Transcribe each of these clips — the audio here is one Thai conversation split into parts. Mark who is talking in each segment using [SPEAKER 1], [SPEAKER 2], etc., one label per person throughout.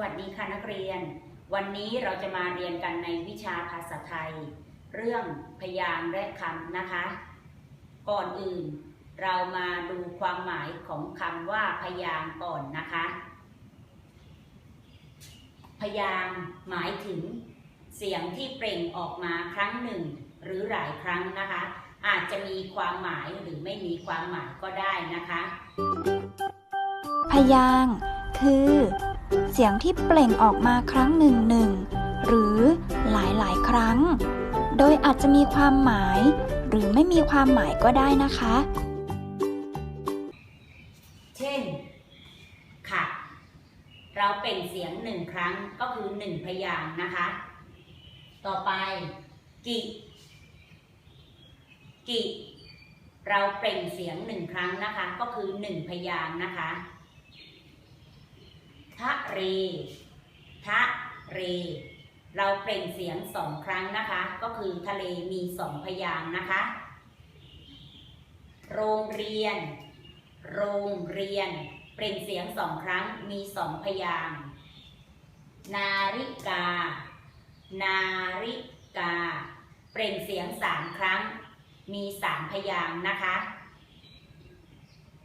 [SPEAKER 1] วัสดีค่ะนักเรียน วันนี้เราจะมาเรียนกันในวิชาภาษาไทย เรื่องพยางค์และคำนะคะ ก่อนอื่น เรามาดูความหมายของคำว่าพยางค์ก่อนนะคะ พยางค์หมายถึง เสียงที่เปล่งออกมาครั้งหนึ่ง หรือหลายครั้งนะคะ อาจจะมีความหมายหรือไม่มีความหมายก็ได้นะคะ
[SPEAKER 2] พยางค์คือ เสียงที่เปล่งออกมาครั้งหนึ่งหนึ่งหรือหลายหลายครั้ง โดยอาจจะมีความหมาย หรือไม่มีความหมายก็ได้นะคะ
[SPEAKER 1] เช่น ค่ะ เราเปล่งเสียงหนึ่งครั้งก็คือหนึ่งพยางนะคะ ต่อไป กิกิ เราเปล่งเสียงหนึ่งครั้งนะคะ ก็คือหนึ่งพยางนะคะ ทะเร ทะเร เราเปล่งเสียงสองครั้งนะคะ ก็คือทะเลมีสองพยางนะคะ โรงเรียน โรงเรียน เปล่งเสียงสองครั้งมีสองพยาง นาฬิกา นาฬิกา เปล่งเสียงสามครั้ง มีสามพยางนะคะ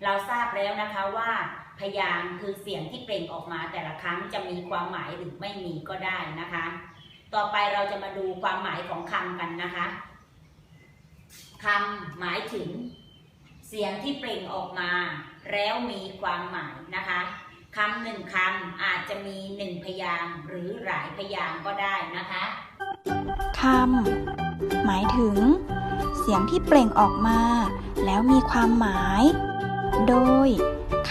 [SPEAKER 1] เราทราบแล้วนะคะว่า พยางคือเสียงที่เปล่งออกมาแต่ละครั้งจะมีความหมายหรือไม่มีก็ได้นะคะ ต่อไปเราจะมาดูความหมายของคำกันนะคะคำหมายถึงเสียงที่เปล่งออกมา แล้วมีความหมายนะคะคำหนึ่งคำอาจจะมีหนึ่งพยางหรือหลายพยางก็ได้นะคะ
[SPEAKER 2] คำหมายถึง เสียงที่เปล่งออกมา แล้วมีความหมาย โดย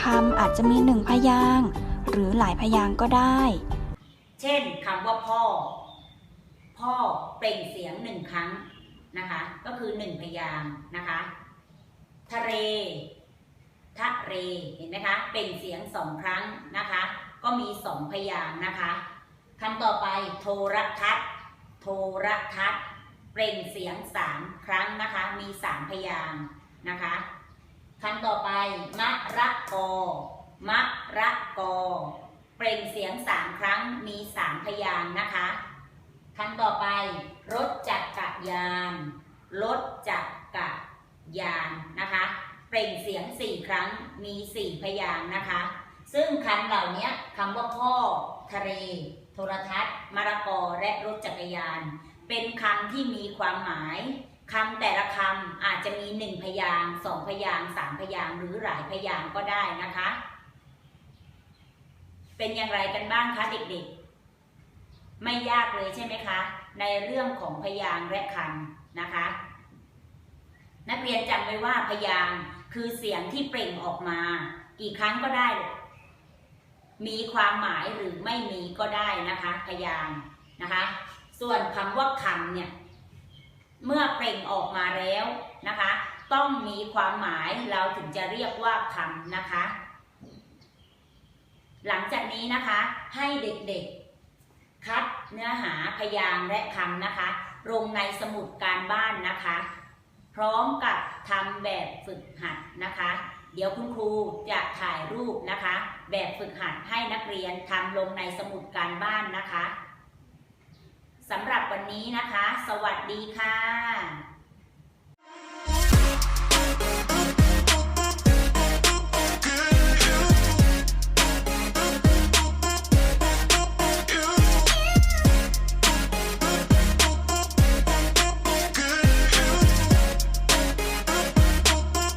[SPEAKER 2] คำอาจจะมีหนึ่งพยางค์หรือหลายพยางค์ก็ได้
[SPEAKER 1] เช่นคำว่าพ่อ พ่อเปล่งเสียงหนึ่งครั้งนะคะ ก็คือหนึ่งพยางค์นะคะ ทะเลทะเรเห็นไหมคะ เป็นเสียงสองครั้งนะคะ ก็มีสองพยางค์นะคะคำต่อไปโทรทัศน์ โทรทัศน์เปล่งเสียงสามครั้งนะคะ มีสามพยางค์นะคะคำต่อไป มะระกอ มะระกอ เปล่งเสียงสามครั้งมีสามพยางค์นะคะคำต่อไป รถจักร ยานรถจักรยานนะคะ เปล่งเสียงสี่ครั้งมีสี่พยางนะคะ ซึ่งคำเหล่านี้คำว่าพ่อ ทะเล โทรทัศน์ มรกอและรถจักรยาน เป็นคำที่มีความหมายคำแต่ละคำอาจจะมีหนึ่งพยางสองพยางสามพยางหรือหลายพยางก็ได้นะคะ เป็นอย่างไรกันบ้างคะเด็กๆ ไม่ยากเลยใช่ไหมคะ ในเรื่องของพยางและคำนะคะ นักเรียนจำไว้ว่าพยางคือเสียงที่เปล่งออกมา กี่ครั้งก็ได้ มีความหมายหรือไม่มีก็ได้นะคะ พยางนะคะ ส่วนคำว่าคำเนี่ย เมื่อเปล่งออกมาแล้วนะคะ ต้องมีความหมายเราถึงจะเรียกว่าคำนะคะ หลังจากนี้นะคะให้เด็กๆ คัด เนื้อหาพยางค์และคำนะคะ ลงในสมุดการบ้านนะคะ พร้อมกับทำแบบฝึกหัดนะคะ เดี๋ยวคุณครูจะถ่ายรูปนะคะ แบบฝึกหัดให้นักเรียนทำลงในสมุดการบ้านนะคะสำหรับวันนี้นะคะ สวัสดีค่ะ